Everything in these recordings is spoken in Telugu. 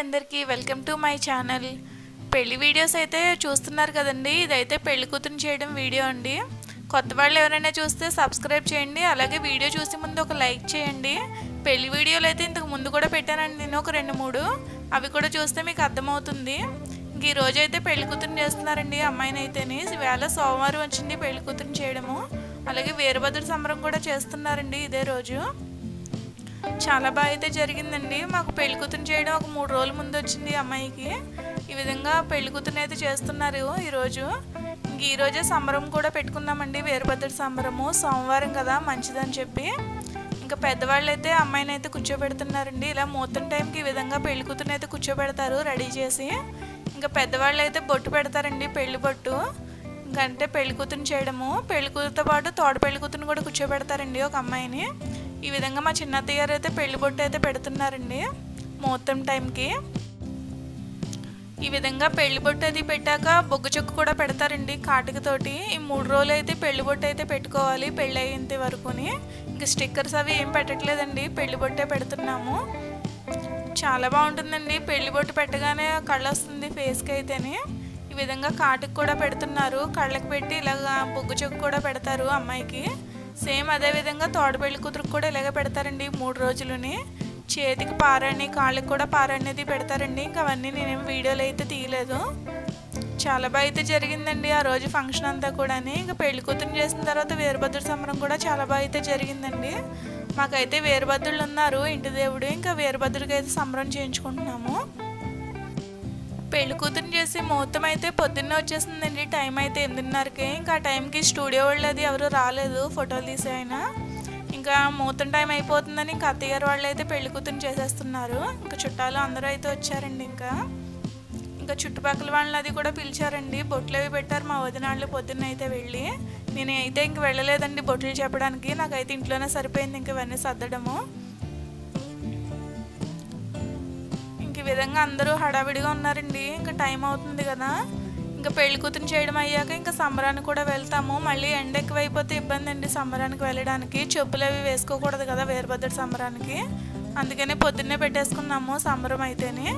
అందరికీ వెల్కమ్ టు మై ఛానల్. పెళ్ళి వీడియోస్ అయితే చూస్తున్నారు కదండి. ఇదైతే పెళ్ళి కూతురు చేయడం వీడియో అండి. కొత్త వాళ్ళు ఎవరైనా చూస్తే సబ్స్క్రైబ్ చేయండి. అలాగే వీడియో చూసే ముందు ఒక లైక్ చేయండి. పెళ్ళి వీడియోలు అయితే ఇంతకు ముందు కూడా పెట్టానండి నేను ఒక రెండు మూడు. అవి కూడా చూస్తే మీకు అర్థమవుతుంది. ఇంక ఈరోజు అయితే పెళ్ళి కూతురు చేస్తున్నారండి అమ్మాయిని అయితేనే వేళ సోమవారం వచ్చింది పెళ్ళి కూతురు చేయడము. అలాగే వీరభద్ర సంబరం కూడా చేస్తున్నారండి ఇదే రోజు. చాలా బాగా అయితే జరిగిందండి. మాకు పెళ్ళి కూతురు చేయడం ఒక మూడు రోజుల ముందు వచ్చింది ఈ అమ్మాయికి. ఈ విధంగా పెళ్ళి కూతురుని అయితే చేస్తున్నారు ఈరోజు ఇంక ఈరోజే సంబరం కూడా పెట్టుకున్నామండి వీరభద్ర సంబరము సోమవారం కదా మంచిదని చెప్పి. ఇంకా పెద్దవాళ్ళు అయితే అమ్మాయిని అయితే కూర్చోబెడుతున్నారండి. ఇలా మూతన్ టైంకి ఈ విధంగా పెళ్ళి కూతురుని అయితే కూర్చోబెడతారు రెడీ చేసి. ఇంకా పెద్దవాళ్ళు అయితే బొట్టు పెడతారండి పెళ్ళి బొట్టు. ఇంకంటే పెళ్ళి కూతురుని చేయడము. పెళ్ళి కూతురుతో పాటు తోడ పెళ్ళి కూతురుని కూడా కూర్చోబెడతారండి ఒక అమ్మాయిని. ఈ విధంగా మా చిన్నత్తయ్య గారు అయితే పెళ్ళి బొట్టు అయితే పెడుతున్నారండి ముహూర్తం టైంకి. ఈ విధంగా పెళ్ళి బొట్టు అది పెట్టాక బొగ్గు చెక్కు కూడా పెడతారండి కాటుకతోటి ఈ మూడు రోజులు అయితే పెళ్ళి బొట్టు అయితే పెట్టుకోవాలి పెళ్ళి అయ్యేంత వరకుని. ఇంకా స్టిక్కర్స్ అవి ఏం పెట్టట్లేదండి పెళ్ళి బొట్టే పెడుతున్నాము. చాలా బాగుంటుందండి పెళ్ళి బొట్టు పెట్టగానే కళ్ళు వస్తుంది ఫేస్కి అయితేనే. ఈ విధంగా కాటుకు కూడా పెడుతున్నారు కళ్ళకి పెట్టి ఇలాగా బొగ్గు చెక్కు కూడా పెడతారు అమ్మాయికి. సేమ్ అదే విధంగా తోడ పెళ్ళి కూతురుకు కూడా ఇలాగే పెడతారండి మూడు రోజులని. చేతికి పారాన్ని కాళ్ళకి కూడా పారాణిది పెడతారండి. ఇంకా అవన్నీ నేనేం వీడియోలు అయితే తీయలేదు. చాలా బాగా అయితే జరిగిందండి ఆ రోజు ఫంక్షన్ అంతా కూడా ఇంకా పెళ్ళి కూతురుని చేసిన తర్వాత వీరభద్ర సంబరం కూడా చాలా బాగా అయితే జరిగిందండి. మాకైతే వీరభద్రులు ఉన్నారు ఇంటి దేవుడు. ఇంకా వీరభద్రుడికి అయితే సంబరం చేయించుకుంటున్నాము. పెళ్ళి కూతురు చేసి ముహూర్తం అయితే పొద్దున్నే వచ్చేసిందండి. టైం అయితే ఎనిమిదిన్నరకి. ఇంకా ఆ టైంకి స్టూడియో వాళ్ళు అది ఎవరు రాలేదు. ఫోటోలు తీసే ఆయన. ఇంకా ముహూర్తం టైం అయిపోతుందని ఇంకా అత్తయ్యగారు వాళ్ళు అయితే పెళ్ళి కూతురు చేసేస్తున్నారు. ఇంకా చుట్టాలు అందరూ అయితే వచ్చారండి ఇంకా. ఇంకా చుట్టుపక్కల వాళ్ళని అది కూడా పిలిచారండి. బొట్లు అవి పెట్టారు మా వదినాళ్ళు పొద్దున్న అయితే వెళ్ళి. నేను అయితే ఇంక వెళ్ళలేదండి బొట్లు చెప్పడానికి. నాకైతే ఇంట్లోనే సరిపోయింది. ఇంక ఇవన్నీ సర్దడము. విధంగా అందరూ హడావిడిగా ఉన్నారండి. ఇంకా టైం అవుతుంది కదా. ఇంకా పెళ్ళి కూతురు చేయడం అయ్యాక ఇంకా సంబరానికి కూడా వెళ్తాము. మళ్ళీ ఎండ ఎక్కువైపోతే ఇబ్బంది అండి సంబరానికి వెళ్ళడానికి. చెప్పులు అవి వేసుకోకూడదు కదా వీరభద్ర సంబరానికి. అందుకనే పొద్దున్నే పెట్టేసుకున్నాము సంబరం అయితేనే.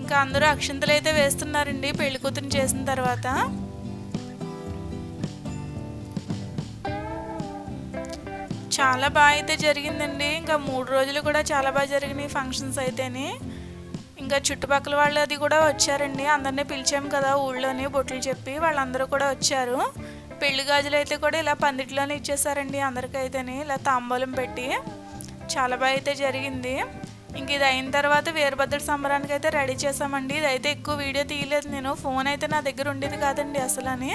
ఇంకా అందరూ అక్షంతలు అయితే వేస్తున్నారండి పెళ్ళి కూతురు చేసిన తర్వాత. చాలా బాగా అయితే జరిగిందండి. ఇంకా మూడు రోజులు కూడా చాలా బాగా జరిగినాయి ఫంక్షన్స్ అయితేనే. ఇంకా చుట్టుపక్కల వాళ్ళు అది కూడా వచ్చారండి. అందరినీ పిలిచాం కదా ఊళ్ళోని బొట్లు చెప్పి వాళ్ళందరూ కూడా వచ్చారు. పెళ్ళి గాజులు అయితే కూడా ఇలా పందిట్లోనే ఇచ్చేసారండి అందరికైతేనే. ఇలా తాంబూలం పెట్టి చాలా బాగా అయితే జరిగింది. ఇంక ఇది అయిన తర్వాత వీరభద్ర సంబరానికి అయితే రెడీ చేసామండి ఇదైతే ఎక్కువ వీడియో తీయలేదు నేను. ఫోన్ అయితే నా దగ్గర ఉండేది కాదండి అసలు అని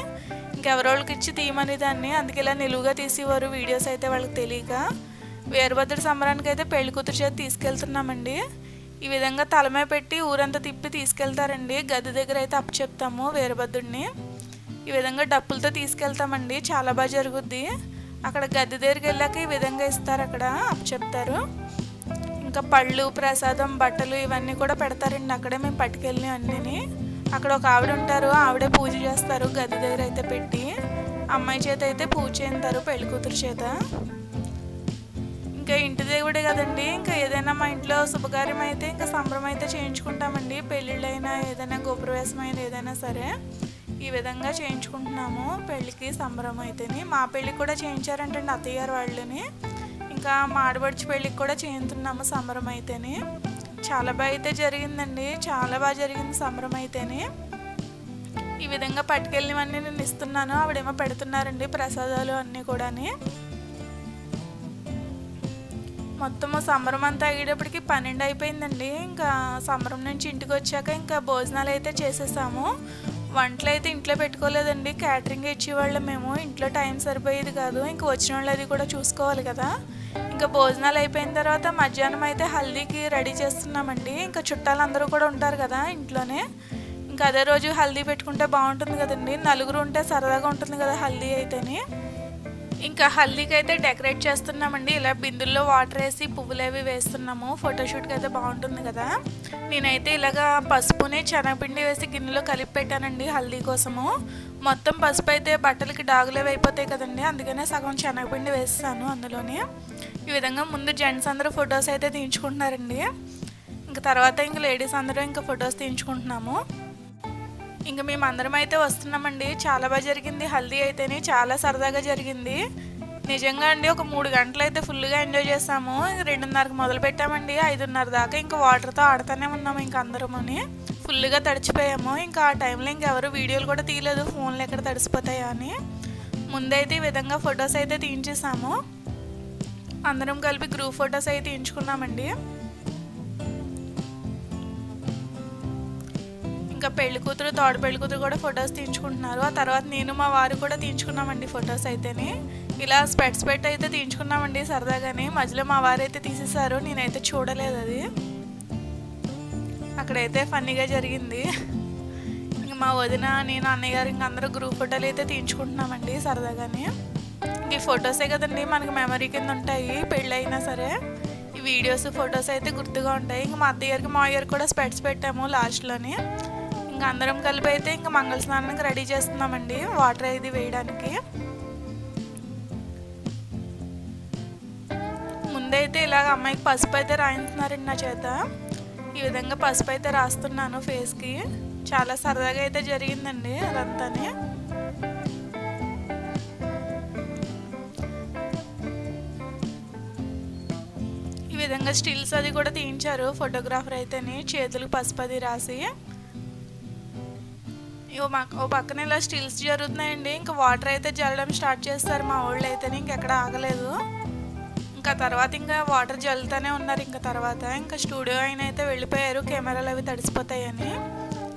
ఇంకెవరోళ్ళకి ఇచ్చి తీయమని దాన్ని. అందుకే ఇలా నిలువుగా తీసేవారు. వీడియోస్ అయితే వాళ్ళకి తెలియక. వీరభద్రుడు సంబరానికి అయితే పెళ్ళి కూతురు చేతి తీసుకెళ్తున్నామండి. ఈ విధంగా తలమే పెట్టి ఊరంతా తిప్పి తీసుకెళ్తారండి. గది దగ్గర అయితే అప్పచెప్తాము వీరభద్రుడిని ఈ విధంగా డప్పులతో తీసుకెళ్తామండి. చాలా బాగా జరుగుద్ది. అక్కడ గది దగ్గరికి వెళ్ళాక ఈ విధంగా ఇస్తారు అక్కడ అప్పచెప్తారు ఇంకా పళ్ళు ప్రసాదం బట్టలు ఇవన్నీ కూడా పెడతారండి. అక్కడే మేము పట్టుకెళ్ళి అన్నీ అక్కడ ఒక ఆవిడ ఉంటారు. ఆవిడే పూజ చేస్తారు గది దగ్గర అయితే పెట్టి. అమ్మాయి చేత అయితే పూజ చేస్తారు పెళ్ళి కూతురు చేత. ఇంకా ఇంటి దేవుడే కదండి. ఇంకా ఏదైనా మా ఇంట్లో శుభకార్యం అయితే ఇంకా సంబరం అయితే చేయించుకుంటామండి. పెళ్ళిళ్ళైనా ఏదైనా గోపురవేశం ఏదైనా సరే ఈ విధంగా చేయించుకుంటున్నాము. పెళ్ళికి సంబరం అయితేని మా పెళ్ళికి కూడా చేయించారంటండి అత్తయ్య గారు వాళ్ళని. ఇంకా మా పెళ్ళికి కూడా చేయించున్నాము సంబరం అయితేని చాలా బాగా అయితే జరిగిందండి. చాలా బాగా జరిగింది సంబరం అయితేని ఈ విధంగా పట్టుకెళ్ళినవన్నీ నేను ఇస్తున్నాను. ఆవిడేమో పెడుతున్నారండి ప్రసాదాలు అన్నీ కూడాని. మొత్తం సంబరం అంతా అయ్యేటప్పటికి పన్నెండు అయిపోయిందండి. ఇంకా సంబరం నుంచి ఇంటికి వచ్చాక ఇంకా భోజనాలు అయితే చేసేసాము. వంటలు అయితే ఇంట్లో పెట్టుకోలేదండి. క్యాటరింగ్ ఇచ్చేవాళ్ళం మేము. ఇంట్లో టైం సరిపోయేది కాదు. ఇంకా వచ్చిన వాళ్ళు అది కూడా చూసుకోవాలి కదా. ఇంకా భోజనాలు అయిపోయిన తర్వాత మధ్యాహ్నం అయితే హల్దీకి రెడీ చేస్తున్నామండి. ఇంకా చుట్టాలు అందరూ కూడా ఉంటారు కదా ఇంట్లోనే. ఇంకా అదే రోజు హల్దీ పెట్టుకుంటే బాగుంటుంది కదండి. నలుగురు ఉంటే సరదాగా ఉంటుంది కదా హల్దీ అయితేనే. ఇంకా హల్దీకి అయితే డెకరేట్ చేస్తున్నామండి. ఇలా బిందుల్లో వాటర్ వేసి పువ్వులు అవి వేస్తున్నాము. ఫోటోషూట్కి అయితే బాగుంటుంది కదా. నేనైతే ఇలాగా పసుపుని శనగపిండి వేసి గిన్నెలో కలిపి పెట్టానండి హల్దీ కోసము. మొత్తం పసుపు అయితే బట్టలకి డాగులేవి అయిపోతాయి కదండి. అందుకనే సగం శనగపిండి వేస్తాను అందులోని. ఈ విధంగా ముందు జెంట్స్ అందరూ ఫొటోస్ అయితే తీయించుకుంటున్నారండి. ఇంకా తర్వాత ఇంక లేడీస్ అందరూ ఇంకా ఫొటోస్ తీయించుకుంటున్నాము. ఇంకా మేము అందరం అయితే వస్తున్నామండి. చాలా బాగా జరిగింది. హల్దీ అయితేనే చాలా సరదాగా జరిగింది. నిజంగా అండి ఒక మూడు గంటలు అయితే ఫుల్గా ఎంజాయ్ చేసాము. రెండున్నరకు మొదలు పెట్టామండి. ఐదున్నర దాకా ఇంకా వాటర్తో ఆడుతూనే ఉన్నాము ఇంకా అందరమని. ఫుల్గా తడిచిపోయాము. ఇంకా ఆ టైంలో ఇంకెవరు వీడియోలు కూడా తీయలేదు. ఫోన్లు ఎక్కడ తడిసిపోతాయా అని. ముందైతే ఈ విధంగా ఫొటోస్ అయితే తీయించేసాము. అందరం కలిపి గ్రూప్ ఫొటోస్ అయితే తీయించుకున్నామండి. ఇంకా పెళ్ళి కూతురు తోడ పెళ్ళి కూతురు కూడా ఫొటోస్ తీయించుకుంటున్నారు. ఆ తర్వాత నేను మా వారు కూడా తీయించుకున్నామండి ఫొటోస్ అయితేనే. ఇలా స్పెట్స్ పెట్టి అయితే తీయించుకున్నామండి సరదాగానే. మధ్యలో మా వారు అయితే తీసేశారు. నేనైతే చూడలేదు అది. అక్కడైతే ఫన్నీగా జరిగింది. ఇంక మా వదిన నేను అన్నయ్య గారు ఇంక అందరూ గ్రూప్ ఫోటోలు అయితే తీయించుకుంటున్నామండి సరదాగానే. ఇంక ఈ ఫొటోసే కదండి మనకి మెమరీ కింద ఉంటాయి పెళ్ళి అయినా సరే. ఈ వీడియోస్ ఫొటోస్ అయితే గుర్తుగా ఉంటాయి. ఇంక మా అత్తయ్య గారికి మా అయ్యారు కూడా స్పెట్స్ పెట్టాము లాస్ట్లోని ఇంకా అందరం కలిపి అయితే ఇంకా మంగళ స్నానానికి రెడీ చేస్తున్నామండి. వాటర్ ఇది వేయడానికి. ముందైతే ఇలాగ అమ్మాయికి పసుపు అయితే రాయిస్తున్నారండి నా చేత. ఈ విధంగా పసుపు అయితే రాస్తున్నాను ఫేస్కి. చాలా సరదాగా అయితే జరిగిందండి అదంతానే. ఈ విధంగా స్టిల్స్ అది కూడా తీయించారు ఫోటోగ్రాఫర్ అయితేనే. చేతులు పసుపు అది రాసి. ఇగో మా ఓ పక్కన ఇలా స్టిల్స్ జరుగుతున్నాయండి. ఇంకా వాటర్ అయితే జల్లడం స్టార్ట్ చేస్తారు. మా వాళ్ళు అయితేనే ఇంకెక్కడ ఆగలేదు. ఇంకా తర్వాత ఇంకా వాటర్ జల్లుతూనే ఉన్నారు. ఇంకా తర్వాత ఇంకా స్టూడియో అయిన అయితే వెళ్ళిపోయారు. కెమెరాలు అవి తడిసిపోతాయని.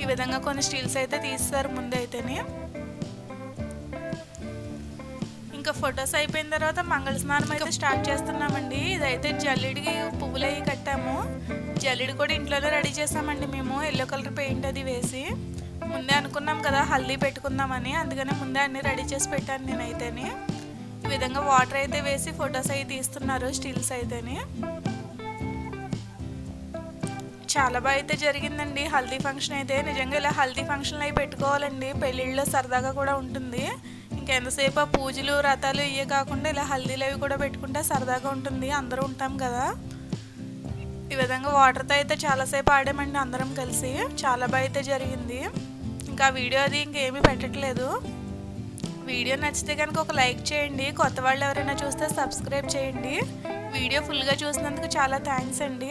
ఈ విధంగా కొన్ని స్టిల్స్ అయితే తీస్తారు ముందు ఇంకా ఫొటోస్ అయిపోయిన తర్వాత మంగళ స్నానం అయితే స్టార్ట్ చేస్తున్నామండి. ఇదైతే జల్లిడికి పువ్వులు అవి కట్టాము. జల్లిడి కూడా ఇంట్లోనే రెడీ చేసామండి మేము. ఎల్లో కలర్ పెయింట్ అది వేసి. ముందే అనుకున్నాం కదా హల్దీ పెట్టుకుందామని. అందుకనే ముందే అన్ని రెడీ చేసి పెట్టాను నేనైతేనే. ఈ విధంగా వాటర్ అయితే వేసి ఫొటోస్ అవి తీస్తున్నారు స్టిల్స్ అయితేనే. చాలా బాగా అయితే జరిగిందండి హల్దీ ఫంక్షన్ అయితే. నిజంగా ఇలా హల్దీ ఫంక్షన్లు అవి పెట్టుకోవాలండి. పెళ్ళిళ్ళలో సరదాగా కూడా ఉంటుంది. ఇంకెంతసేపు ఆ పూజలు వ్రతాలు ఇవే కాకుండా ఇలా హల్దీలు అవి కూడా పెట్టుకుంటే సరదాగా ఉంటుంది. అందరూ ఉంటాం కదా. ఈ విధంగా వాటర్తో అయితే చాలాసేపు ఆడామండి అందరం కలిసి. చాలా బాగా అయితే జరిగింది. ఇంకా వీడియో అది ఇంకేమీ పెట్టట్లేదు. వీడియో నచ్చితే కనుక ఒక లైక్ చేయండి. కొత్త వాళ్ళు ఎవరైనా చూస్తే సబ్స్క్రైబ్ చేయండి. వీడియో ఫుల్గా చూసినందుకు చాలా థ్యాంక్స్ అండి.